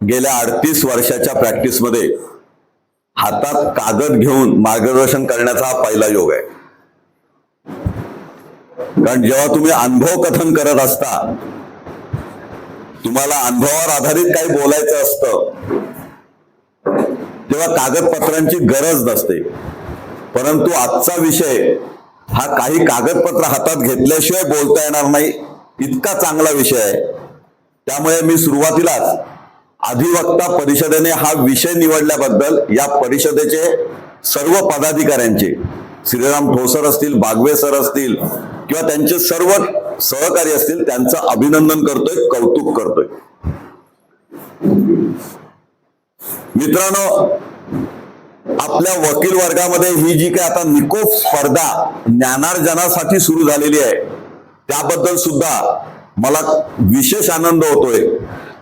गेल्या अडतीस वर्षाच्या प्रॅक्टिसमध्ये हातात कागद घेऊन मार्गदर्शन करण्याचा हा पहिला योग आहे. कारण जेव्हा तुम्ही अनुभव कथन करत असता तुम्हाला अनुभवावर आधारित काही बोलायचं असतं तेव्हा कागदपत्रांची गरज नसते. परंतु आजचा विषय हा काही कागदपत्र हातात घेतल्याशिवाय बोलता येणार नाही इतका चांगला विषय आहे. त्यामुळे मी सुरुवातीलाच अधिवक्ता परिषदेने हा विषय निवडल्याबद्दल या परिषदेचे सर्व पदाधिकाऱ्यांचे श्रीराम ठोसर असतील बागवे सर असतील किंवा त्यांचे सर्व सहकारी असतील त्यांचं अभिनंदन करतोय कौतुक करतोय. मित्रांनो आपल्या वकील वर्गामध्ये ही जी काही आता निकोप स्पर्धा ज्ञानार्जनासाठी सुरू झालेली आहे त्याबद्दल सुद्धा मला विशेष आनंद होतोय.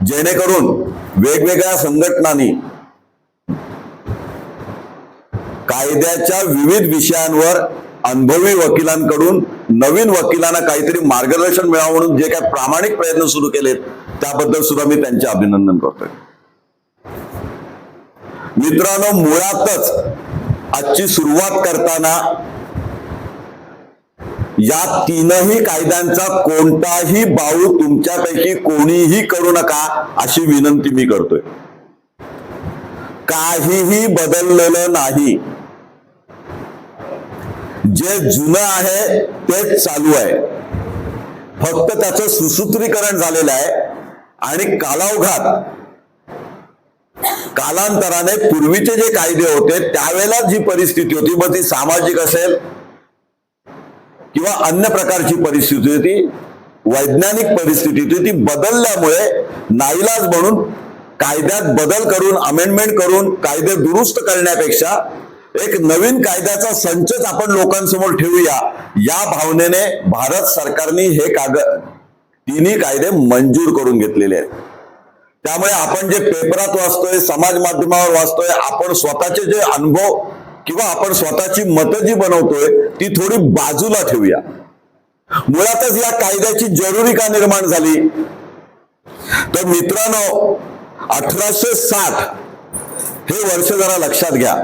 जेणेकरून वेगवेगळ्या संघटनांनी कायद्याच्या विविध विषयांवर अनुभवी वकिलांकडून नवीन वकिलांना काहीतरी मार्गदर्शन मिळावं म्हणून जे काही प्रामाणिक प्रयत्न सुरू केलेत त्याबद्दल सुद्धा मी त्यांचे अभिनंदन करतोय. मित्रांनो मुळातच आजची सुरुवात करताना या तीनही कायद्यांचा कोणताही बाऊ तुमच्यापैकी कोणीही करू नका अशी विनंती मी करतोय. काहीही बदललेलं नाही. जे जुनं आहे तेच चालू आहे. फक्त त्याचं सुसूत्रीकरण झालेलं आहे आणि कालावघात कालांतराने पूर्वीचे जे कायदे होते त्यावेळेला जी परिस्थिती होती मग ती सामाजिक असेल किंवा अन्य प्रकारची परिस्थिती होती वैज्ञानिक परिस्थिती होती ती बदलल्यामुळे नाईलाज म्हणून कायद्यात बदल करून अमेंडमेंट करून कायदे दुरुस्त करण्यापेक्षा एक नवीन कायद्याचा संचच आपण लोकांसमोर ठेवूया या भावनेने भारत सरकारने हे कागद तिन्ही कायदे मंजूर करून घेतलेले आहेत. त्यामुळे आपण जे पेपरात वाचतोय समाज माध्यमावर वाचतोय आपण स्वतःचे जे अनुभव किंवा आपण स्वतःची मतं जी बनवतोय ती थोडी बाजूला ठेवूया. मुळातच या कायद्याची जरुरी का निर्माण झाली? तर मित्रांनो अठराशे साठ हे वर्ष जरा लक्षात घ्या.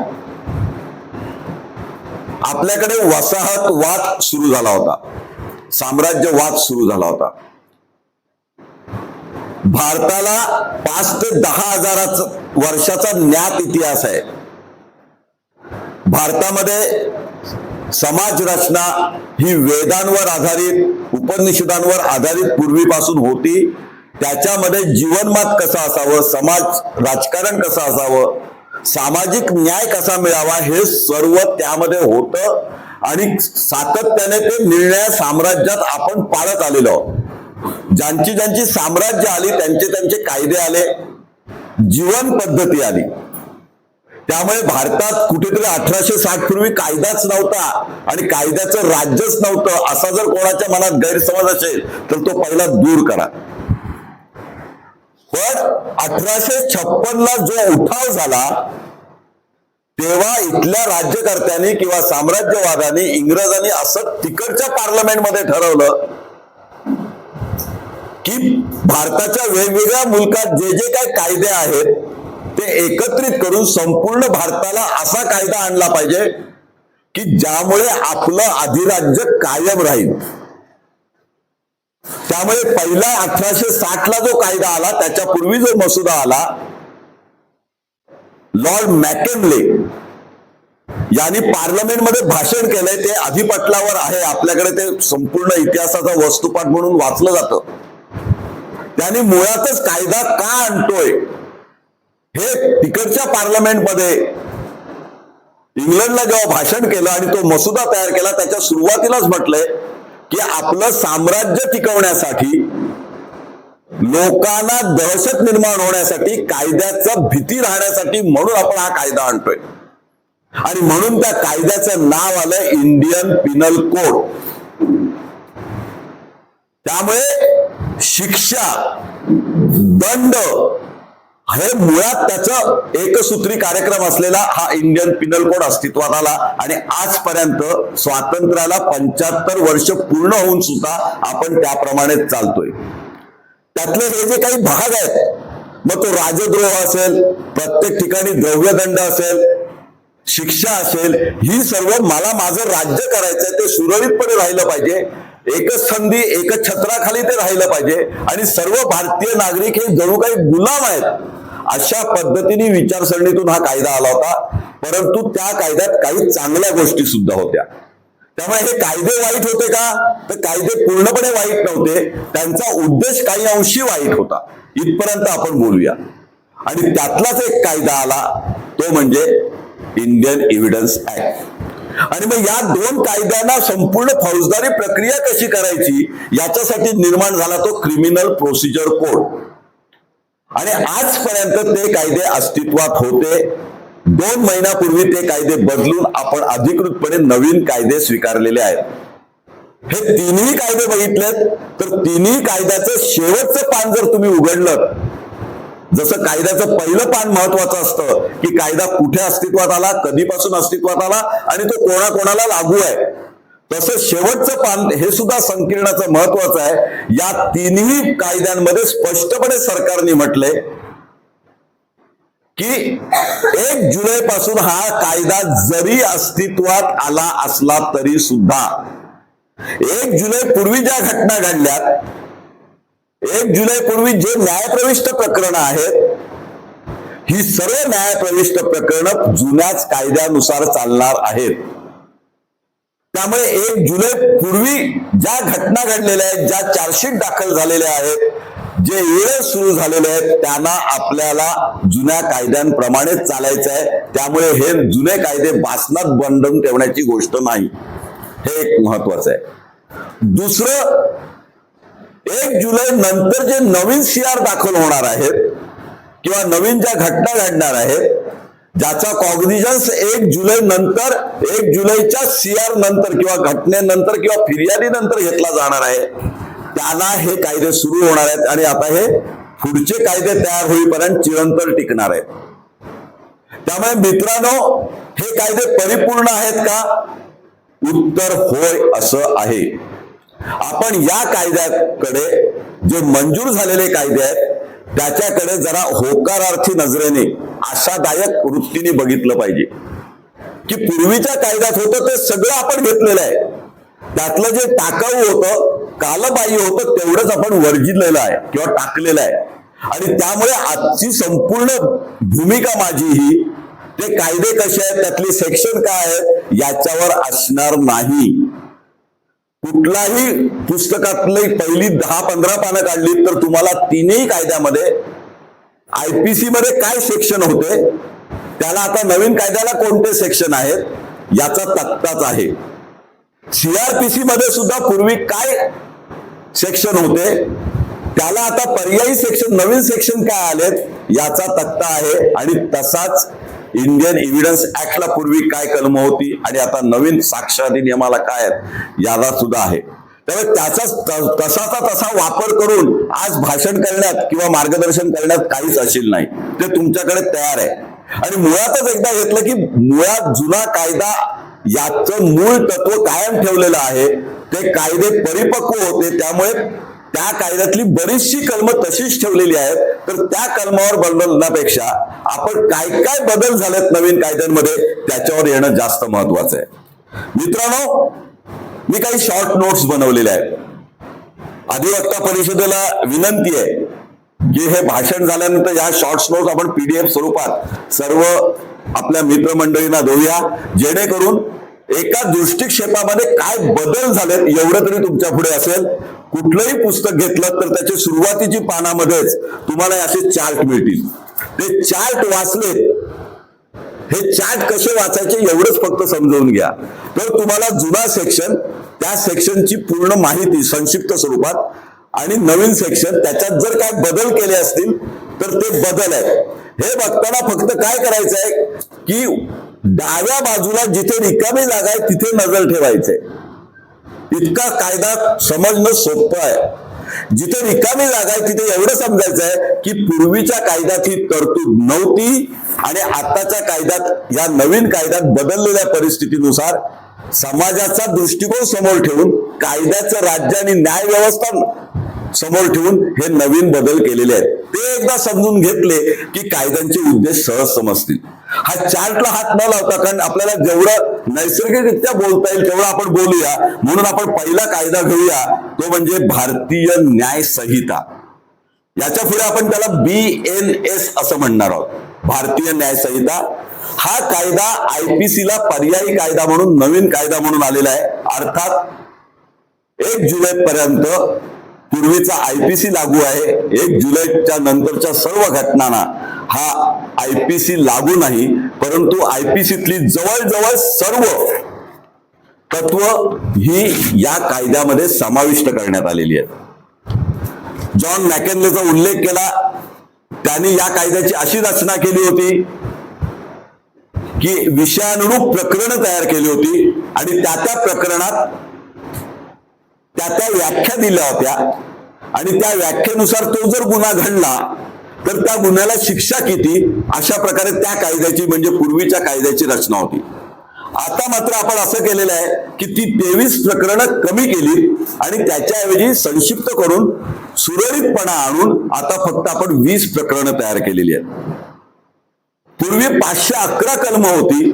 आपल्याकडे वसाहत वाद सुरू झाला होता. साम्राज्यवाद सुरू झाला होता. भारताला पाच ते दहा हजाराचा वर्षाचा ज्ञात इतिहास आहे. भारतामध्ये समाज रचना ही वेदांवर आधारित उपनिषदांवर आधारित पूर्वीपासून होती. त्याच्यामध्ये जीवनमात कसं असावं समाज राजकारण कसं असावं सामाजिक न्याय कसा मिळावा हे सर्व त्यामध्ये होतं. आणि सातत्याने ते निर्णय साम्राज्यात आपण पाळत आलेलो आहोत. ज्यांची ज्यांची साम्राज्य आली त्यांचे त्यांचे कायदे आले जीवन पद्धती आली. त्यामुळे भारतात कुठेतरी अठराशे साठ पूर्वी कायदाच नव्हता आणि कायद्याचं राज्यच नव्हतं असा जर कोणाच्या मनात गैरसमज असेल तर तो पहिला दूर करा. पण अठराशे छप्पन ला जो उठाव झाला तेव्हा इथल्या राज्यकर्त्यांनी किंवा साम्राज्यवादाने इंग्रजांनी असं तिकडच्या पार्लमेंटमध्ये ठरवलं की भारताच्या वेगवेगळ्या मुलकात जे जे काही कायदे आहेत ते एकत्रित करून संपूर्ण भारताला असा कायदा आणला पाहिजे की ज्यामुळे आपलं अधिराज्य कायम राहील. त्यामुळे पहिला अठराशे साठ ला जो कायदा आला त्याच्यापूर्वी जो मसुदा आला लॉर्ड मॅकेनले यांनी पार्लमेंटमध्ये भाषण केलंय ते अधिपटलावर आहे आपल्याकडे ते संपूर्ण इतिहासाचा वस्तुपाठ म्हणून वाचलं जातं. त्यांनी मुळातच कायदा का आणतोय? हे तिकडच्या पार्लमेंटमध्ये इंग्लंडला जेव्हा भाषण केलं आणि तो मसुदा तयार केला त्याच्या सुरुवातीलाच म्हटलंय की आपलं साम्राज्य टिकवण्यासाठी लोकांना दहशत निर्माण होण्यासाठी कायद्याचा भीती राहण्यासाठी म्हणून आपण हा कायदा आणतोय. आणि म्हणून त्या कायद्याचं नाव आलं इंडियन पिनल कोड. त्यामुळे शिक्षा दंड हे मुळात त्याचं एकसूत्री कार्यक्रम असलेला हा इंडियन पिनल कोड अस्तित्वात आला. आणि आजपर्यंत स्वातंत्र्याला पंच्याहत्तर वर्ष पूर्ण होऊन सुद्धा आपण त्याप्रमाणे चालतोय. त्यातले हे जे काही भाग आहेत मग तो राजद्रोह असेल प्रत्येक ठिकाणी द्रव्यदंड असेल शिक्षा असेल ही सर्व मला माझं राज्य करायचंय ते सुरळीतपणे राहिलं पाहिजे. एकच संधी एकच छत्राखाली ते राहिलं पाहिजे. आणि सर्व भारतीय नागरिक हे जणू काही गुलाम आहेत. अशा पद्धतीने विचारसरणीतून हा कायदा आला होता. परंतु त्या कायद्यात काही चांगल्या गोष्टी सुद्धा होत्या. त्यामुळे हे कायदे वाईट होते का? तर कायदे पूर्णपणे वाईट नव्हते. त्यांचा उद्देश काही अंशी वाईट होता. इथपर्यंत आपण बोलूया. आणि त्यातलाच एक कायदा आला. तो म्हणजे इंडियन एव्हिडन्स ऍक्ट आणि मग या दोन कायद्यांना संपूर्ण फौजदारी प्रक्रिया कशी करायची? याच्यासाठी निर्माण झाला तो क्रिमिनल प्रोसिजर कोड आणि आजपर्यंत ते कायदे अस्तित्वात होते. दोन महिन्यापूर्वी ते कायदे बदलून आपण अधिकृतपणे नवीन कायदे स्वीकारलेले आहेत. हे तिन्ही कायदे बघितलेत तर तिन्ही कायद्याचं शेवटचं पान जर तुम्ही उघडलं जसं कायद्याचं पहिलं पान महत्वाचं असतं की कायदा कुठे अस्तित्वात आला कधीपासून अस्तित्वात आला आणि तो कोणाकोणाला लागू आहे. तसं शेवटचं पान हे सुद्धा संकीर्णाचं महत्वाचं आहे. या तिन्ही कायद्यांमध्ये स्पष्टपणे सरकारने म्हटले की एक जुलै पासून हा कायदा जरी अस्तित्वात आला असला तरी सुद्धा एक जुलै पूर्वी ज्या घटना घडल्यात एक जुलै पूर्वी जे न्यायप्रविष्ट प्रकरण आहेत ही सर्व न्यायप्रविष्ट प्रकरण जुन्याच कायद्यानुसार चालणार आहेत. त्यामुळे एक जुलै पूर्वी ज्या घटना घडलेल्या आहेत ज्या चार्जशीट दाखल झालेल्या आहेत जे वेळ सुरू झालेले आहेत त्यांना आपल्याला जुन्या कायद्यांप्रमाणेच चालायचं आहे. त्यामुळे हे जुने कायदे भासनात बंधून ठेवण्याची गोष्ट नाही. हे एक महत्वाचं आहे. दुसरं एक जुलै नंतर जे नवीन सीआर दाखल होणार आहेत किंवा नवीन ज्या घटना घडणार आहेत ज्याचा कॉग्निजन्स एक जुलै नंतर एक जुलैच्या सीआर नंतर किंवा घटनेनंतर किंवा फिर्यादीनंतर घेतला जाणार आहे. त्याला हे कायदे सुरू होणार आहेत आणि आता हे पुढचे कायदे तयार होईपर्यंत चिरंतर टिकणार आहेत. त्यामुळे मित्रांनो हे कायदे परिपूर्ण आहेत का? उत्तर होय असं आहे. आपण या कायद्याकडे जे मंजूर झालेले कायदे आहेत त्याच्याकडे जरा होकारार्थी नजरेने आशादायक वृत्तीने बघितलं पाहिजे. की पूर्वीच्या कायद्यात होतं ते सगळं आपण घेतलेलं आहे. त्यातलं जे टाकाऊ होतं कालबाह्य होतं तेवढंच आपण वर्जितलेलं आहे किंवा टाकलेलं आहे. आणि त्यामुळे आजची संपूर्ण भूमिका माझी ही ते कायदे कसे आहेत त्यातले सेक्शन काय आहेत याच्यावर असणार नाही. कुठलाही पुस्तकातली पहिली दहा पंधरा पानं काढली तर तुम्हाला तीनही कायद्यामध्ये आयपीसी मध्ये काय सेक्शन होते त्याला आता नवीन कायद्याला कोणते सेक्शन आहेत याचा तक्ताच आहे. सीआरपीसी मध्ये सुद्धा पूर्वी काय सेक्शन होते त्याला आता पर्यायी सेक्शन नवीन सेक्शन काय आलेत याचा तक्ता आहे. आणि तसाच इंडियन एव्हिडन्स ऍक्टला पूर्वी काय कलम होती आणि आता नवीन साक्षरती नियमाला काय आहेत याला सुद्धा आहे. त्यामुळे त्याचा तसाचा तसा वापर करून आज भाषण करण्यात किंवा मार्गदर्शन करण्यात काहीच असेल नाही. ते तुमच्याकडे तयार आहे. आणि मुळातच एकदा घेतलं की मुळात जुना कायदा याचं मूळ तत्व कायम ठेवलेलं आहे. ते कायदे परिपक्व होते. त्यामुळे त्या कायद्यातली बरीचशी कलम तशीच ठेवलेली आहेत. तर त्या कलमावर बदलण्यापेक्षा आपण काय काय बदल झालेत नवीन कायद्यांमध्ये त्याच्यावर येणं जास्त महत्वाचं आहे. मित्रांनो मी काही शॉर्ट नोट्स बनवलेल्या आहेत. अधिवक्ता परिषदेला विनंती आहे की हे भाषण झाल्यानंतर या शॉर्ट नोट्स आपण पीडीएफ स्वरूपात सर्व आपल्या मित्रमंडळींना देऊया. जेणेकरून एका दृष्टिक्षेपामध्ये काय बदल झालेत एवढं तरी तुमच्यापुढे असेल. कुठलंही पुस्तक घेतलं तर त्याच्या सुरुवातीची पानामध्येच तुम्हाला असे चार्ट मिळतील. ते चार्ट वाचले हे चार्ट कसे वाचायचे एवढंच फक्त समजवून घ्या. तर तुम्हाला जुना सेक्शन त्या सेक्शनची पूर्ण माहिती संक्षिप्त स्वरूपात आणि नवीन सेक्शन त्याच्यात जर काय बदल केले असतील तर ते बदल आहेत. हे बघताना फक्त काय करायचं आहे की डाव्या बाजूला जिथे रिकामी जागा आहे तिथे नजर ठेवायचंय. इतका कायदा समजणं सोपं आहे. जिथे रिकामी जागा आहे तिथे एवढं समजायचं आहे की पूर्वीच्या कायद्यात ही तरतूद नव्हती आणि आताच्या कायद्यात या नवीन कायद्यात बदललेल्या परिस्थितीनुसार समाजाचा दृष्टिकोन समोर ठेवून कायद्याचं राज्य आणि न्याय व्यवस्था समोर ठेवून हे नवीन बदल केलेले आहेत. ते एकदा समजून घेतले की कायद्यांचे उद्देश सहज समजतील. हा चार्टला हात न लावता कारण आपल्याला जेवढं नैसर्गिकरित्या बोलता येईल तेवढं आपण बोलूया. म्हणून आपण पहिला कायदा घेऊया. तो म्हणजे भारतीय न्याय संहिता. याच्यापुढे आपण त्याला बी एन एस असं म्हणणार आहोत. भारतीय न्याय संहिता. हा कायदा आयपीसी ला पर्यायी कायदा म्हणून नवीन कायदा म्हणून आलेला आहे. अर्थात एक जुलै पर्यंत पूर्वीचा आयपीसी लागू आहे. एक जुलैच्या नंतरच्या सर्व घटनांना हा आयपीसी लागू नाही परंतु आयपीसीतली जवळजवळ सर्व तत्व ही या कायद्यामध्ये समाविष्ट करण्यात आलेली आहेत. जॉन मॅकेनलेचा उल्लेख केला त्यांनी या कायद्याची अशी रचना केली होती की विषयानुरूप प्रकरण तयार केली होती आणि त्या त्या प्रकरणात त्या त्या व्याख्या दिल्या होत्या. आणि त्या व्याख्येनुसार तो जर गुन्हा घडला तर त्या गुन्ह्याला शिक्षा किती? अशा प्रकारे त्या कायद्याची म्हणजे पूर्वीच्या कायद्याची रचना होती. आता मात्र आपण असं केलेलं आहे की ती तेवीस प्रकरणं कमी केली आणि त्याच्याऐवजी संक्षिप्त करून सुरळीतपणा आणून आता फक्त आपण वीस प्रकरणं तयार केलेली आहेत. पूर्वी पाचशे अकरा कलम होती.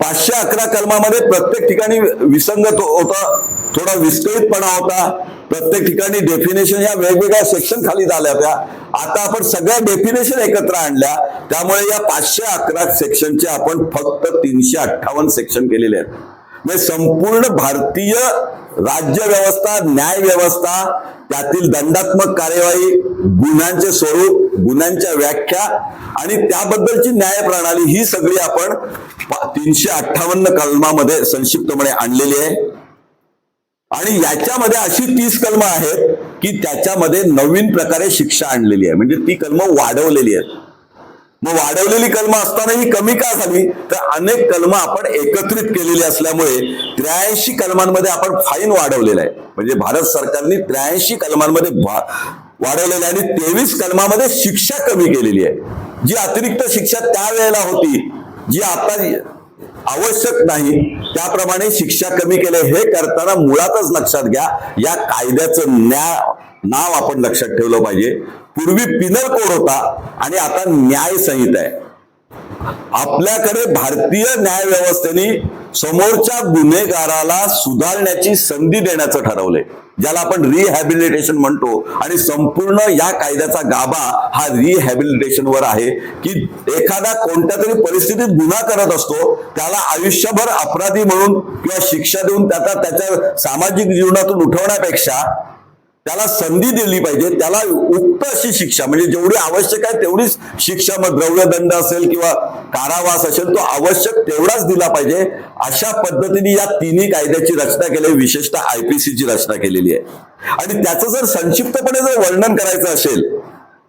पाचशे अकरा कलमामध्ये प्रत्येक ठिकाणी विसंगत होता. थोडा विस्कळीतपणा होता. प्रत्येक ठिकाणी डेफिनेशन या वेगवेगळ्या सेक्शन खाली झाल्या होत्या. आता आपण सगळ्या डेफिनेशन एकत्र आणल्या. त्यामुळे या पाचशे अकरा सेक्शनचे आपण फक्त तीनशे अठ्ठावन्न सेक्शन केलेले आहेत. म्हणजे संपूर्ण भारतीय राज्य व्यवस्था न्याय व्यवस्था त्यातील दंडात्मक कार्यवाही गुन्ह्यांचे स्वरूप गुन्ह्यांच्या व्याख्या आणि त्याबद्दलची न्याय प्रणाली ही सगळी आपण तीनशे अठ्ठावन्न कलमामध्ये संक्षिप्तपणे आणलेली आहे. आणि याच्यामध्ये अशी तीस कलमं आहेत की त्याच्यामध्ये नवीन प्रकारे शिक्षा आणलेली आहे. म्हणजे ती कलमं वाढवलेली आहेत. मग वाढवलेली कलमं असताना ही कमी का झाली? तर अनेक कलमं आपण एकत्रित केलेली असल्यामुळे त्र्याऐंशी कलमांमध्ये आपण फाईन वाढवलेला आहे. म्हणजे भारत सरकारने त्र्याऐंशी कलमांमध्ये वाढवलेले आणि तेवीस कलमामध्ये शिक्षा कमी केलेली आहे. जी अतिरिक्त शिक्षा त्यावेळेला होती जी आता आवश्यक नाही त्याप्रमाणे शिक्षा कमी केले हे करताना मुळातच लक्षात घ्या या कायद्याचं न्याय नाव आपण लक्षात ठेवलं पाहिजे. पूर्वी पिनल कोड होता आणि आता न्याय संहिता आहे. आपल्याकडे भारतीय न्याय व्यवस्थेने समोरच्या गुन्हेगाराला सुधारण्याची संधी देण्याचं ठरवलंय. ज्याला आपण रिहॅबिलिटेशन म्हणतो आणि संपूर्ण या कायद्याचा गाभा हा रिहॅबिलिटेशन वर आहे. की एखादा कोणत्या तरी परिस्थितीत गुन्हा करत असतो त्याला आयुष्यभर अपराधी म्हणून किंवा शिक्षा देऊन त्याचा त्याच्या सामाजिक जीवनातून उठवण्यापेक्षा त्याला संधी दिली पाहिजे. त्याला उक्त अशी शिक्षा म्हणजे जेवढी आवश्यक आहे तेवढीच शिक्षा मग द्रव्यदंड असेल किंवा कारावास असेल तो आवश्यक तेवढाच दिला पाहिजे. अशा पद्धतीने या तिन्ही कायद्याची रचना केली विशेषतः आयपीसीची रचना केलेली आहे. आणि त्याचं जर संक्षिप्तपणे जर वर्णन करायचं असेल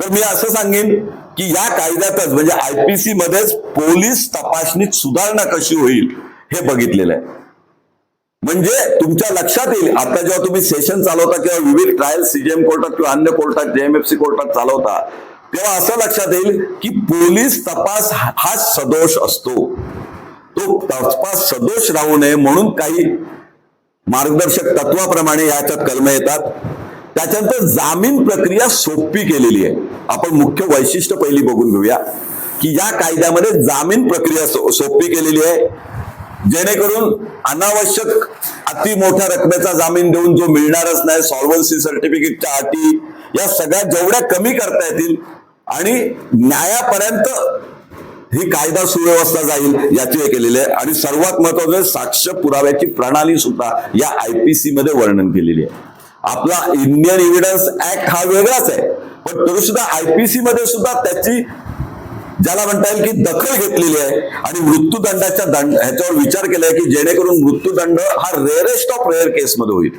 तर मी असं सांगेन की या कायद्यातच म्हणजे आयपीसी मध्येच पोलीस तपासणीत सुधारणा कशी होईल हे बघितलेलं आहे. म्हणजे तुमच्या लक्षात येईल आता जेव्हा तुम्ही सेशन चालवता किंवा विविध ट्रायल सीजेएम कोर्टात किंवा अन्य कोर्टात जेएमएफसी कोर्टात चालवता तेव्हा असं लक्षात येईल की पोलीस तपास हा सदोष असतो. तो तपास सदोष राहू नये म्हणून काही मार्गदर्शक तत्वाप्रमाणे याच्यात कलम येतात. त्याच्यानंतर जामीन प्रक्रिया सोपी केलेली आहे. आपण मुख्य वैशिष्ट्य पहिली बघून घेऊया की या कायद्यामध्ये जामीन प्रक्रिया सोपी केलेली आहे. जेणेकरून अनावश्यक अति मोठ्या रकमेचा जामीन देऊन जो मिळणारच नाही सॉल्वन्सी सर्टिफिकेटच्या अटी या सगळ्या जेवढ्या कमी करता येतील आणि न्यायापर्यंत ही कायदा सुव्यवस्था जाईल याची हे केलेली आहे. आणि सर्वात महत्वाचं म्हणजे साक्ष पुराव्याची प्रणाली सुद्धा या आयपीसी मध्ये वर्णन केलेली आहे. आपला इंडियन एव्हिडन्स ऍक्ट हा वेगळाच आहे. पण तरी सुद्धा आयपीसी मध्ये सुद्धा त्याची ज्याला म्हणता येईल की दखल घेतलेली आहे आणि मृत्यूदंडाच्या दंड ह्याच्यावर विचार केलाय की जेणेकरून मृत्यूदंड हा रेअरेस्ट ऑफ रेअर केसमध्ये होईल.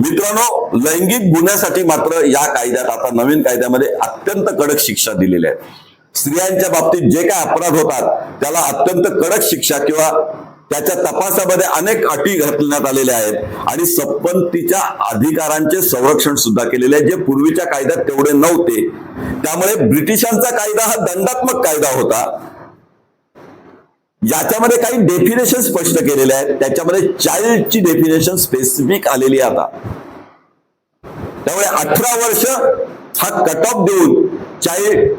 मित्रांनो लैंगिक गुन्ह्यासाठी मात्र या कायद्यात आता नवीन कायद्यामध्ये अत्यंत कडक शिक्षा दिलेल्या आहेत स्त्रियांच्या बाबतीत जे काय अपराध होतात त्याला अत्यंत कडक शिक्षा किंवा त्याच्या तपासामध्ये अनेक अटी घालण्यात आलेल्या आहेत. आणि संपत्तीच्या अधिकारांचे संरक्षण सुद्धा केलेले आहे जे पूर्वीच्या कायद्यात तेवढे नव्हते. त्यामुळे ब्रिटिशांचा कायदा हा दंडात्मक कायदा होता. याच्यामध्ये काही डेफिनेशन स्पष्ट केलेले आहेत. त्याच्यामध्ये चाइल्डची डेफिनेशन स्पेसिफिक आलेली आता. त्यामुळे अठरा वर्ष हा कट ऑफ देऊन चाइल्ड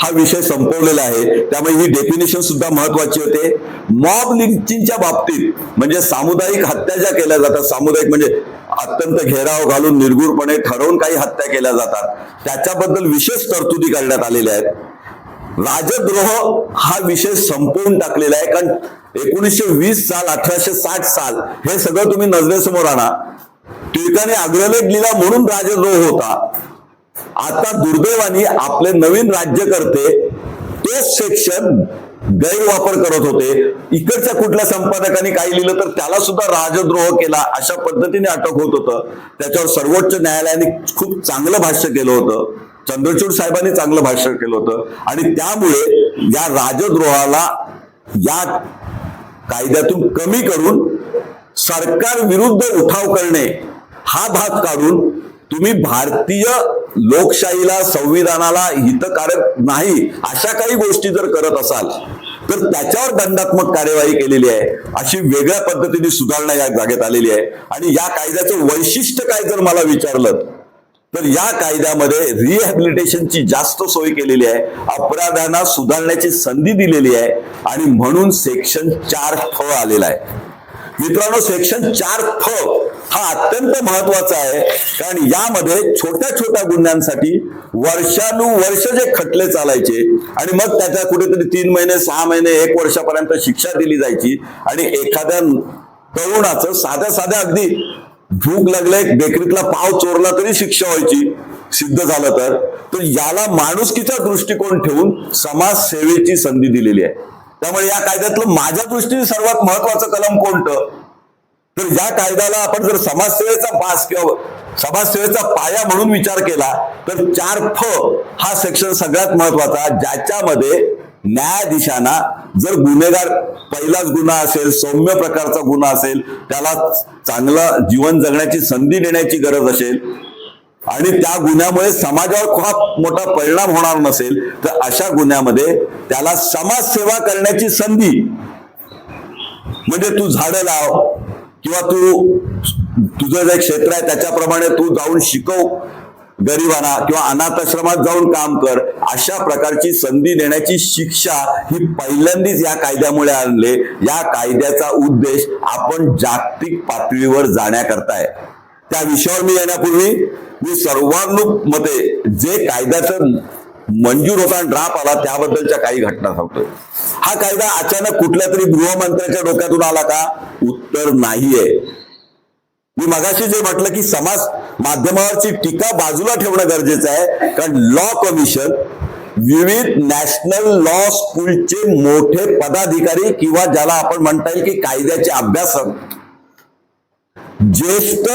हा विषय संपवलेला आहे. त्यामुळे ही डेफिनेशन सुद्धा महत्वाची होते. मॉब लिंचिंगच्या बाबतीत म्हणजे सामुदायिक हत्या ज्या केल्या जातात सामुदायिक म्हणजे अत्यंत घेराव घालून निर्गुणपणे ठरवून काही हत्या केल्या जातात. त्याच्याबद्दल विशेष तरतुदी करण्यात आलेल्या आहेत. राजद्रोह हा विषय संपवून टाकलेला आहे. कारण एकोणीसशे वीस साल अठराशे साठ साल हे सगळं तुम्ही नजरेसमोर आणा. टिळकाने अग्रलेख लिहिला म्हणून राजद्रोह होता. आता दुर्दैवाने आपले नवीन राज्यकर्ते तोच सेक्शन गैरवापर करत होते. इकडच्या कुठल्या संपादकांनी काही लिहिलं तर त्याला सुद्धा राजद्रोह केला अशा पद्धतीने अटक होत होतं. त्याच्यावर सर्वोच्च न्यायालयाने खूप चांगलं भाष्य केलं होतं. चंद्रचूड साहेबांनी चांगलं भाष्य केलं होतं. आणि त्यामुळे या राजद्रोहाला या कायद्यातून कमी करून सरकार विरुद्ध उठाव करणे हा भाग काढून तुम्ही भारतीय लोकशाहीला संविधानाला हितकारक नाही अशा काही गोष्टी जर करत असाल तर त्याच्यावर दंडात्मक कार्यवाही केलेली आहे. अशी वेगळ्या पद्धतीने सुधारणा या जागेत आलेली आहे. आणि या कायद्याचं वैशिष्ट्य काय जर मला विचारलं तर या कायद्यामध्ये रिहॅबिलिटेशनची जास्त सोय केलेली आहे. अपराधांना सुधारण्याची संधी दिलेली आहे. आणि म्हणून सेक्शन चार फ आलेला आहे. मित्रांनो सेक्शन चार फ हा अत्यंत महत्त्वाचा आहे. कारण यामध्ये छोट्या छोट्या गुन्ह्यांसाठी वर्षानुवर्ष जे खटले चालायचे आणि मग त्याच्या कुठेतरी तीन महिने सहा महिने एक वर्षापर्यंत शिक्षा दिली जायची आणि एखाद्या तरुणाचं साध्या साध्या अगदी भूक लागले बेकरीतला पाव चोरला तरी शिक्षा व्हायची सिद्ध झालं तर. तर याला माणुसकीचा दृष्टिकोन ठेवून समाजसेवेची संधी दिलेली आहे. त्यामुळे या कायद्यातलं माझ्या दृष्टीने सर्वात महत्वाचं कलम कोणतं? तर या कायद्याला आपण जर समाजसेवेचा पास किंवा समाजसेवेचा पाया म्हणून विचार केला तर चार फ हा सेक्शन सगळ्यात महत्त्वाचा ज्याच्यामध्ये न्यायाधीशांना जर गुन्हेगार पहिलाच गुन्हा असेल सौम्य प्रकारचा गुन्हा असेल त्याला चांगलं जीवन जगण्याची संधी देण्याची गरज असेल आणि त्या गुन्ह्यामुळे समाजावर खूप मोठा परिणाम होणार नसेल तर अशा गुन्ह्यामध्ये त्याला समाजसेवा करण्याची संधी म्हणजे तू झाडं लाव किंवा तू तुझं जे क्षेत्र आहे त्याच्याप्रमाणे तू जाऊन शिकव गरिबांना किंवा अनाथाश्रमात जाऊन काम कर. अशा प्रकारची संधी देण्याची शिक्षा ही पहिल्यांदीच या कायद्यामुळे आणले. या कायद्याचा उद्देश आपण जागतिक पातळीवर जाण्याकरता आहे त्या विषयावर मी येण्यापूर्वी मी सर्वानुमते जे कायद्याचं मंजूर होता आणि ड्राप आला त्याबद्दलच्या काही घटना सांगतोय. हा कायदा अचानक कुठल्या तरी गृहमंत्र्याच्या डोक्यातून आला का? उत्तर नाहीये. मी मगाशी जे म्हटलं की समाज माध्यमावरची टीका बाजूला ठेवणं गरजेचं आहे कारण लॉ कमिशन विविध नॅशनल लॉ स्कूलचे मोठे पदाधिकारी किंवा ज्याला आपण म्हणता येईल की कायद्याचे अभ्यासक ज्येष्ठ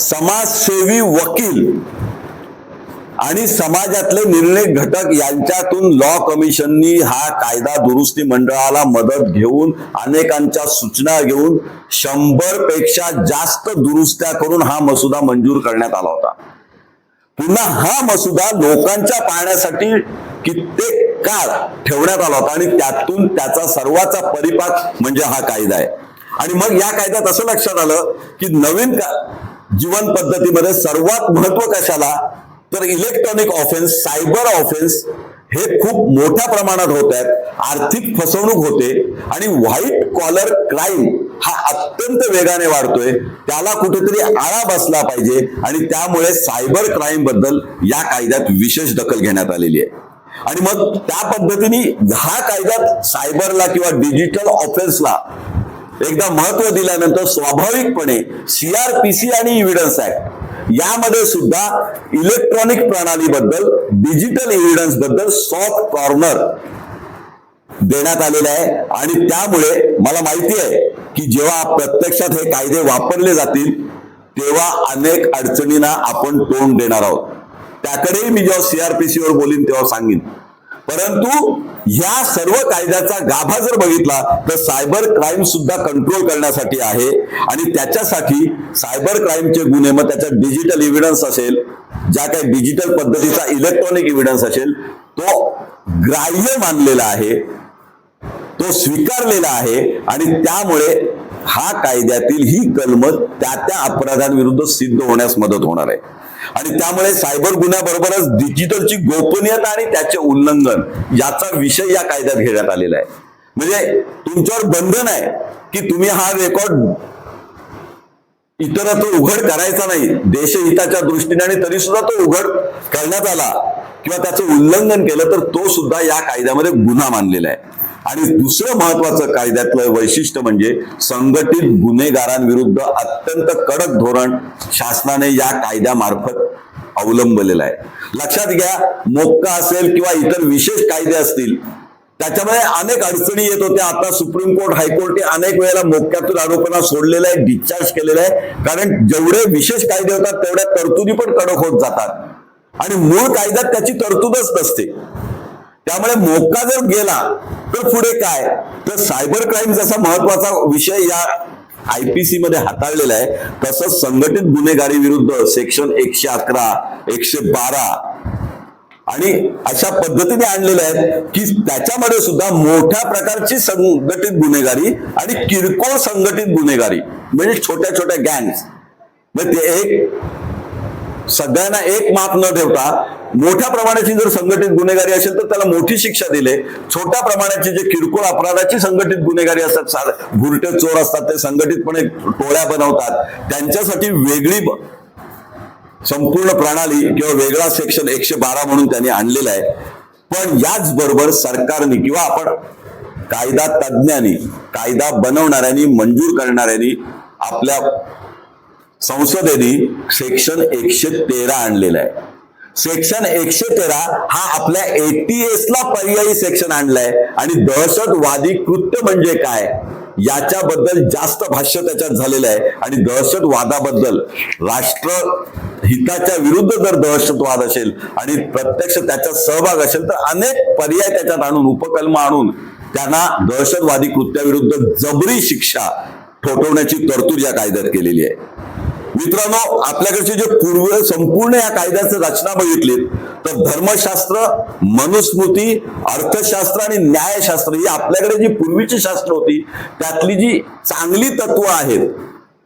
समाजसेवी वकील आणि समाजातले निर्णय घटक यांच्यातून लॉ कमिशननी हा कायदा दुरुस्ती मंडळाला मदत घेऊन अनेकांच्या सूचना घेऊन शंभरपेक्षा जास्त दुरुस्त्या करून हा मसुदा मंजूर करण्यात आला होता. पुन्हा हा मसुदा लोकांच्या पाहण्यासाठी कित्येक काळ ठेवण्यात आला होता आणि त्यातून त्याचा सर्वाचा परिपाक म्हणजे हा कायदा आहे. आणि मग या कायद्यात असं लक्षात आलं की नवीन का- जीवन पद्धतीमध्ये सर्वात महत्त्व कशाला? तर इलेक्ट्रॉनिक ऑफेन्स सायबर ऑफेन्स हे खूप मोठ्या प्रमाणात होत आहेत. आर्थिक फसवणूक होते आणि व्हाईट कॉलर क्राईम हा अत्यंत वेगाने वाढतोय. त्याला कुठेतरी आळा बसला पाहिजे आणि त्यामुळे सायबर क्राईमबद्दल या कायद्यात विशेष दखल घेण्यात आलेली आहे. आणि मग त्या पद्धतीने हा कायद्यात सायबरला किंवा डिजिटल ऑफेन्सला एकदा महत्त्व दिल्यानंतर स्वाभाविकपणे सीआरपीसी आणि इव्हिडन्स ऍक्ट यामध्ये सुद्धा इलेक्ट्रॉनिक प्रणालीबद्दल डिजिटल एव्हिडन्सबद्दल सॉफ्ट कॉर्नर देण्यात आलेलं आहे. आणि त्यामुळे मला माहिती आहे की जेव्हा प्रत्यक्षात हे कायदे वापरले जातील तेव्हा अनेक अडचणींना आपण तोंड देणार आहोत. त्याकडेही मी जेव्हा सीआरपीसी वर बोलीन तेव्हा सांगेन. परंतु या सर्व कायद्याचा गाभा जर बघितला तर सायबर क्राईम सुद्धा कंट्रोल करण्यासाठी आहे. आणि त्याच्यासाठी सायबर क्राईमचे गुन्हे मग त्याच्यात डिजिटल इव्हिडन्स असेल ज्या काही डिजिटल पद्धतीचा इलेक्ट्रॉनिक इव्हिडन्स असेल तो ग्राह्य मानलेला आहे तो स्वीकारलेला आहे आणि त्यामुळे हा कायद्यातील ही कलम त्या त्या अपराधांविरुद्ध सिद्ध होण्यास मदत होणार आहे. आणि त्यामुळे सायबर गुन्ह्याबरोबरच डिजिटलची गोपनीयता आणि त्याचे उल्लंघन याचा विषय या कायद्यात घेण्यात आलेला आहे. म्हणजे तुमच्यावर बंधन आहे की तुम्ही हा रेकॉर्ड इतरत्र उघड करायचा नाही. देशहिताच्या दृष्टीने आणि तरी सुद्धा तो उघड करण्यात आला किंवा त्याचं उल्लंघन केलं तर तो सुद्धा या कायद्यामध्ये गुन्हा मानलेला आहे. आणि दुसरं महत्वाचं कायद्यातलं वैशिष्ट्य म्हणजे संघटित गुन्हेगारांविरुद्ध अत्यंत कडक धोरण शासनाने या कायद्यामार्फत अवलंबलेलं आहे. लक्षात घ्या मोक्का असेल किंवा इतर विशेष कायदे असतील त्याच्यामध्ये अनेक अडचणी येत होत्या. आता सुप्रीम कोर्ट हायकोर्ट अनेक वेळेला मोक्यातून आरोपांना सोडलेला आहे डिस्चार्ज केलेला आहे. कारण जेवढे विशेष कायदे होतात तेवढ्या तरतुदी पण कडक होत जातात. आणि मूळ कायद्यात त्याची तरतूदच नसते. त्यामुळे मोका जर गेला तर पुढे काय? तर सायबर क्राईम जसा महत्त्वाचा विषय या आयपीसी मध्ये हाताळलेला आहे. तसंच संघटित गुन्हेगारी विरुद्ध सेक्शन एकशे अकरा एकशे बारा आणि अशा पद्धतीने आणलेले आहेत की त्याच्यामध्ये सुद्धा मोठ्या प्रकारची संघटित गुन्हेगारी आणि किरकोळ संघटित गुन्हेगारी म्हणजे छोट्या छोट्या गँग्स म्हणजे ते एक सगळ्यांना एक माप न ठेवता मोठ्या प्रमाणाची जर संघटित गुन्हेगारी असेल तर त्याला मोठी शिक्षा दिले. छोट्या प्रमाणाची जे किरकोळ अपराधाची संघटित गुन्हेगारी असतात घुरटे चोर असतात ते संघटितपणे टोळ्या बनवतात. त्यांच्यासाठी वेगळी संपूर्ण प्रणाली किंवा वेगळा सेक्शन एकशे बारा म्हणून त्यांनी आणलेला आहे. पण याच बरोबर सरकारने किंवा आपण कायदा तज्ज्ञांनी कायदा बनवणाऱ्यांनी मंजूर करणाऱ्यांनी आपल्या संसदेने सेक्शन एकशे तेरा आणलेलं आहे. सेक्शन एकशे तेरा हा आपल्या एटीएस ला पर्यायी सेक्शन आणलाय. आणि दहशतवादी कृत्य म्हणजे काय? याच्याबद्दल जास्त भाष्य त्याच्यात झालेलं आहे. आणि दहशतवादाबद्दल राष्ट्र हिताच्या विरुद्ध जर दहशतवाद असेल आणि प्रत्यक्ष त्याच्यात सहभाग असेल तर अनेक पर्याय त्याच्यात आणून उपकल्म आणून त्यांना दहशतवादी कृत्याविरुद्ध जबरी शिक्षा ठोठवण्याची तरतूद या कायद्यात केलेली आहे. मित्रांनो आपल्याकडचे जे पूर्व संपूर्ण या कायद्याचं रचना बघितली तर धर्मशास्त्र मनुस्मृती अर्थशास्त्र आणि न्यायशास्त्र ही आपल्याकडे जी पूर्वीची शास्त्र होती त्यातली जी चांगली तत्व आहेत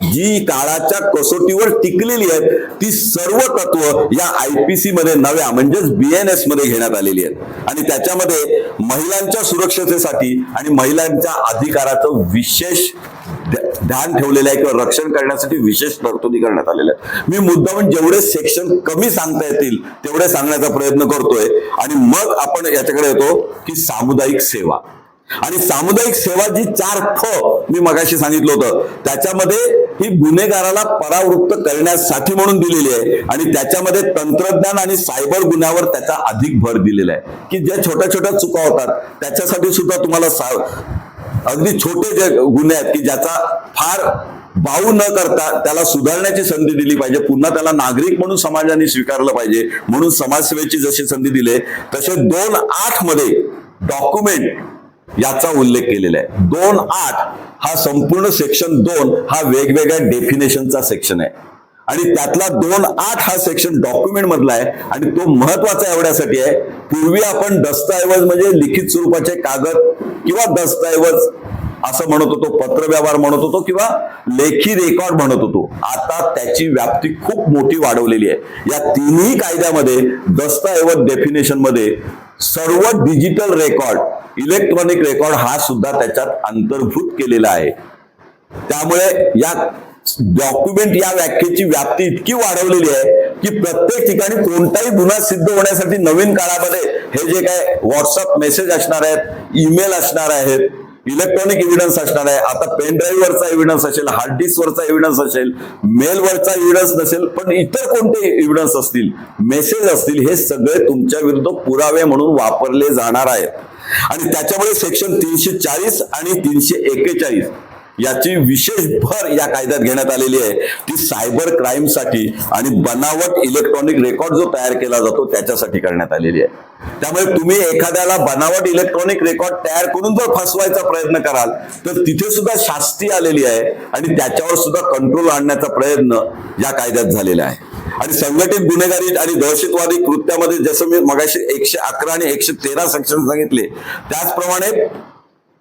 जी काळाच्या कसोटीवर टिकलेली आहेत ती सर्व तत्व या आयपीसी मध्ये नव्या म्हणजेच बीएनएसमध्ये घेण्यात आलेली आहेत. आणि त्याच्यामध्ये महिलांच्या सुरक्षतेसाठी आणि महिलांच्या अधिकाराचं विशेष ध्यान ठेवलेलं आहे किंवा रक्षण करण्यासाठी विशेष तरतुदी करण्यात आलेल्या आहेत. मी मुद्दामून जेवढे सेक्शन कमी सांगता येतील तेवढे सांगण्याचा प्रयत्न करतोय. आणि मग आपण याच्याकडे येतो की सामुदायिक सेवा. आणि सामुदायिक सेवा जी चार फ मी मगाशी सांगितलं होतं त्याच्यामध्ये ही गुन्हेगाराला परावृत्त करण्यासाठी म्हणून दिलेली आहे. आणि त्याच्यामध्ये तंत्रज्ञान आणि सायबर गुन्ह्यावर त्याचा अधिक भर दिलेला आहे. की ज्या छोट्या छोट्या चुका होतात त्याच्यासाठी सुद्धा तुम्हाला सा- अगदी छोटे जे गुन्हे आहेत की ज्याचा फार बाऊ न करता त्याला सुधारण्याची संधी दिली पाहिजे. पुन्हा त्याला नागरिक म्हणून समाजाने स्वीकारलं पाहिजे. म्हणून समाजसेवेची जशी संधी दिली तसे दोन आठमध्ये डॉक्युमेंट याचा उल्लेख केलेला आहे. दोन आठ हा संपूर्ण सेक्शन दोन हा वेगवेगळ्या डेफिनेशनचा सेक्शन आहे. आणि त्यातला दोन आठ हा सेक्शन डॉक्युमेंट मधला आहे आणि तो महत्त्वाचा एवढ्यासाठी आहे पूर्वी आपण दस्तऐवज म्हणजे लिखित स्वरूपाचे कागद किंवा दस्तऐवज असं म्हणत होतो पत्रव्यवहार म्हणत होतो किंवा लेखी रेकॉर्ड म्हणत होतो. आता त्याची व्याप्ती खूप मोठी वाढवलेली आहे. या तिन्ही कायद्यामध्ये दस्तऐवज डेफिनेशनमध्ये सर्व डिजिटल रेकॉर्ड इलेक्ट्रॉनिक रेकॉर्ड हा सुद्धा त्याच्यात अंतर्भूत केलेला आहे. त्यामुळे या डॉक्युमेंट या व्याख्येची व्याप्ती इतकी वाढवलेली आहे की प्रत्येक ठिकाणी कोणताही गुन्हा सिद्ध होण्यासाठी नवीन काळामध्ये हे जे काय व्हॉट्सअप मेसेज असणार आहेत ईमेल असणार आहेत इलेक्ट्रॉनिक एव्हिडन्स असणार आहे. आता पेन ड्राईव्ह वरचा एव्हिडन्स असेल हार्ड डिस्क वरचा एव्हिडन्स असेल मेल वरचा एव्हिडन्स नसेल पण इतर कोणते एव्हिडन्स असतील मेसेज असतील हे सगळे तुमच्या विरुद्ध पुरावे म्हणून वापरले जाणार आहेत. आणि त्याच्यामुळे सेक्शन तीनशे चाळीस आणि तीनशे एक्केचाळीस याची विशेष भर या कायद्यात घेण्यात आलेली आहे. ती सायबर क्राईमसाठी आणि बनावट इलेक्ट्रॉनिक रेकॉर्ड जो तयार केला जातो त्याच्यासाठी करण्यात आलेली आहे. त्यामुळे तुम्ही एखाद्याला बनावट इलेक्ट्रॉनिक रेकॉर्ड तयार करून जर फसवायचा प्रयत्न कराल तर तिथे सुद्धा शास्ती आलेली आहे आणि त्याच्यावर सुद्धा कंट्रोल आणण्याचा प्रयत्न या कायद्यात झालेला आहे. आणि संघटित गुन्हेगारी आणि दहशतवादी कृत्यामध्ये जसं मी मगाशी एकशे अकरा आणि एकशे तेरा सेक्शन सांगितले त्याचप्रमाणे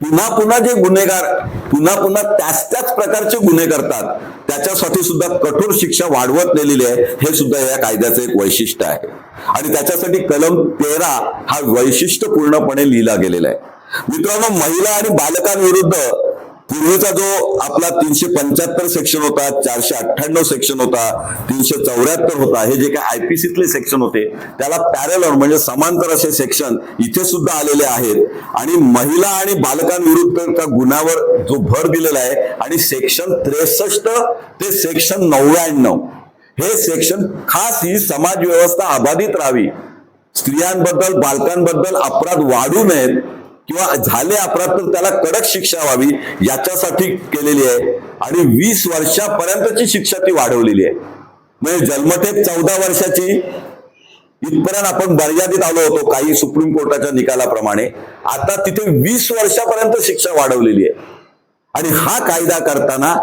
पुन्हा पुन्हा जे गुन्हेगार पुन्हा पुन्हा त्याच त्याच प्रकारचे गुन्हे करतात त्याच्यासाठी सुद्धा कठोर शिक्षा वाढवत नेलेली आहे हे सुद्धा या कायद्याचं एक वैशिष्ट्य आहे. आणि त्याच्यासाठी कलम तेरा हा वैशिष्ट्य पूर्णपणे लिहिला गेलेला आहे. मित्रांनो महिला आणि बालकांविरुद्ध पूर्वीचा जो आपला तीनशे पंच्याहत्तर सेक्शन होता चारशे अठ्ठ्याण्णव सेक्शन होता तीनशे चौऱ्याहत्तर होता हे जे काही आयपीसीतले सेक्शन होते त्याला पॅरेलॉन म्हणजे समांतर असे सेक्शन इथे सुद्धा आलेले आहेत. आणि महिला आणि बालकांविरुद्ध गुन्ह्यावर जो भर दिलेला आहे आणि सेक्शन त्रेसष्ट ते सेक्शन नव्याण्णव हे सेक्शन खास ही समाज व्यवस्था अबाधित राहावी. स्त्रियांबद्दल बालकांबद्दल अपराध वाढू नयेत किंवा झाले अपराध तर त्याला कडक शिक्षा व्हावी याच्यासाठी केलेली आहे. आणि वीस वर्षापर्यंतची शिक्षा ती वाढवलेली आहे. म्हणजे जन्मठेप चौदा वर्षाची इथपर्यंत आपण मर्यादित आलो होतो काही सुप्रीम कोर्टाच्या निकालाप्रमाणे. आता तिथे वीस वर्षापर्यंत शिक्षा वाढवलेली आहे. आणि हा कायदा करताना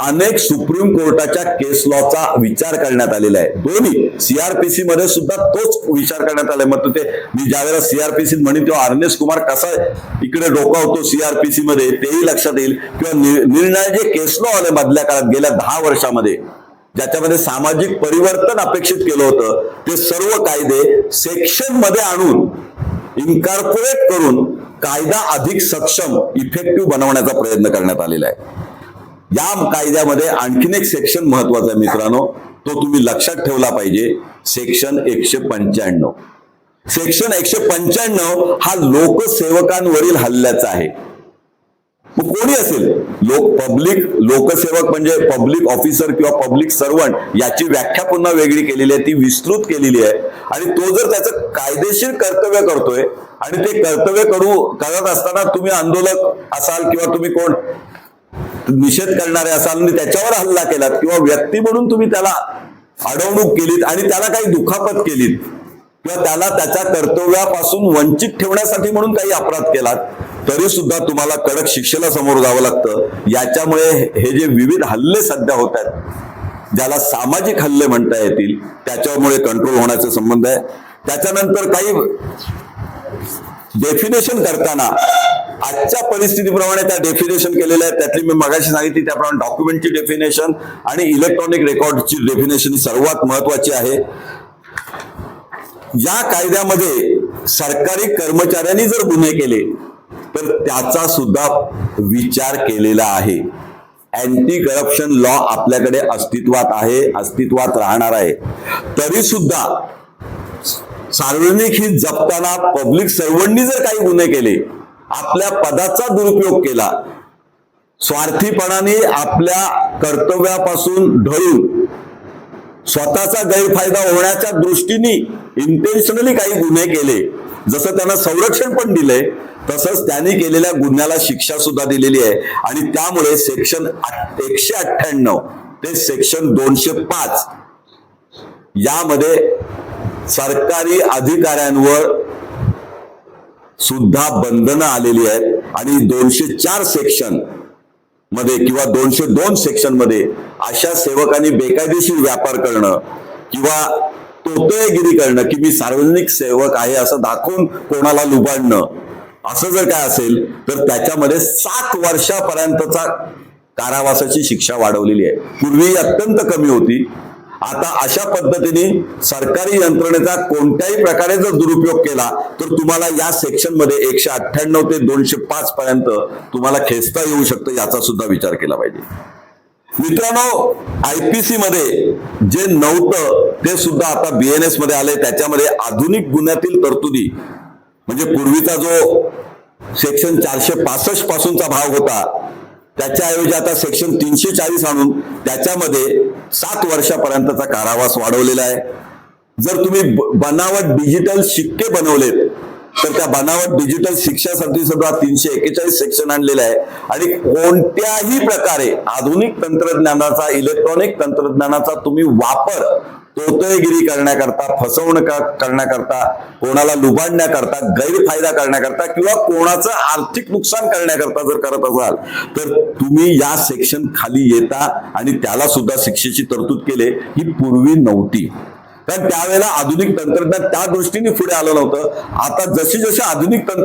अनेक सुप्रीम कोर्टाच्या केस लॉचा विचार करण्यात आलेला आहे. दोन्ही सीआरपीसी मध्ये सुद्धा तोच विचार करण्यात आलाय. मग ते मी ज्यावेळेला सीआरपीसी म्हणेन तेव्हा अर्नेश कुमार कसा इकडे डोकावतो सीआरपीसी मध्ये तेही लक्षात येईल. किंवा नि- निर्णय जे केस लॉ आले मधल्या काळात गेल्या दहा वर्षामध्ये ज्याच्यामध्ये सामाजिक परिवर्तन अपेक्षित केलं होतं ते सर्व कायदे सेक्शनमध्ये आणून इन्कॉर्पोरेट करून कायदा अधिक सक्षम इफेक्टिव्ह बनवण्याचा प्रयत्न करण्यात आलेला आहे. या कायद्यामध्ये आणखीन एक सेक्शन महत्त्वाचा आहे मित्रांनो. तो तुम्ही लक्षात ठेवला पाहिजे. सेक्शन एकशे पंच्याण्णव. सेक्शन एकशे पंच्याण्णव हा लोकसेवकांवरील हल्ल्याचा आहे. मग कोणी असेल? लोक पब्लिक लोकसेवक म्हणजे पब्लिक ऑफिसर किंवा पब्लिक सर्वंट याची व्याख्या पुन्हा वेगळी केलेली आहे ती विस्तृत केलेली आहे. आणि तो जर त्याचं कायदेशीर कर्तव्य करतोय आणि ते कर्तव्य करू करत असताना तुम्ही आंदोलक असाल किंवा तुम्ही कोण निषेध करणारे असाल आणि त्याच्यावर हल्ला केलात किंवा व्यक्ती म्हणून तुम्ही त्याला अडवणूक केलीत आणि त्याला काही दुखापत केलीत किंवा त्याला त्याच्या कर्तव्यापासून वंचित ठेवण्यासाठी म्हणून काही अपराध केलात तरी सुद्धा तुम्हाला कडक शिक्षेला समोर जावं लागतं. याच्यामुळे हे जे विविध हल्ले सध्या होत आहेत ज्याला सामाजिक हल्ले म्हणता येतील त्याच्यामुळे कंट्रोल होण्याचा संबंध आहे. त्याच्यानंतर काही डेफिनेशन करताना आजच्या परिस्थितीप्रमाणे त्या डेफिनेशन केलेल्या आहेत. त्यातली मी मगाशी सांगितली त्याप्रमाणे डॉक्युमेंटची डेफिनेशन आणि इलेक्ट्रॉनिक रेकॉर्डची डेफिनेशन ही सर्वात महत्वाची आहे. या कायद्यामध्ये सरकारी कर्मचाऱ्यांनी जर गुन्हे केले तर त्याचा सुद्धा विचार केलेला आहे. अँटी करप्शन लॉ आपल्याकडे अस्तित्वात आहे अस्तित्वात राहणार आहे. तरी सुद्धा सार्वजनिक हित जपताना पब्लिक सर्वंटनी जर काही गुन्हे केले आपल्या पदाचा दुरुपयोग केला स्वार्थीपणाने आपल्या कर्तव्यापासून ढळून स्वतःचा गैरफायदा होण्याच्या दृष्टीने इंटेन्शनली काही गुन्हे केले जसं त्यांना संरक्षण पण दिलंय तसंच त्यांनी केलेल्या गुन्ह्याला शिक्षा सुद्धा दिलेली आहे. आणि त्यामुळे सेक्शन एकशे अठ्ठ्याण्णव ते सेक्शन दोनशे पाच यामध्ये सरकारी अधिकाऱ्यांवर सुद्धा बंधनं आलेली आहेत. आणि दोनशे चार सेक्शनमध्ये किंवा दोनशे दोन सेक्शनमध्ये अशा सेवकांनी बेकायदेशीर व्यापार करणं किंवा तोतयगिरी करणं की मी सार्वजनिक सेवक आहे असं दाखवून कोणाला लुबाडणं असं जर काय असेल तर त्याच्यामध्ये सात वर्षापर्यंतचा कारावासाची शिक्षा वाढवलेली आहे. पूर्वी अत्यंत कमी होती. आता अशा पद्धतीने सरकारी यंत्रणेचा कोणत्याही प्रकारे जर दुरुपयोग केला तर तुम्हाला या सेक्शनमध्ये एकशे अठ्ठ्याण्णव ते दोनशे पाच पर्यंत तुम्हाला खेचता येऊ शकतं याचा सुद्धा विचार केला पाहिजे. मित्रांनो आयपीसी मध्ये जे नव्हतं ते सुद्धा आता बीएनएसमध्ये आले त्याच्यामध्ये आधुनिक गुन्ह्यातील तरतुदी म्हणजे पूर्वीचा जो सेक्शन चारशे पासष्ट पासूनचा भाग होता त्याच्याऐवजी आता सेक्शन तीनशे चाळीस आणून त्याच्यामध्ये सात वर्षापर्यंतचा कारावास वाढवलेला आहे. जर तुम्ही बनावट डिजिटल शिक्के बनवलेत तर त्या बनावट डिजिटल शिक्षासाठी सुद्धा तीनशे एक्केचाळीस सेक्शन आणलेलं आहे आणि कोणत्याही प्रकारे आधुनिक तंत्रज्ञानाचा इलेक्ट्रॉनिक तंत्रज्ञानाचा तुम्ही वापर तोतळेगिरी करण्याकरता फसवणूक करण्याकरता कोणाला लुबाडण्याकरता गैरफायदा करण्याकरता किंवा कोणाचं आर्थिक नुकसान करण्याकरता जर करत असाल तर तुम्ही या सेक्शन खाली येता आणि त्याला सुद्धा शिक्षेची तरतूद केले ही पूर्वी नव्हती. कारण त्यावेळेला आधुनिक तंत्रज्ञान त्या दृष्टीने पुढे आलं नव्हतं. आता जशी जशी आधुनिक तंत्र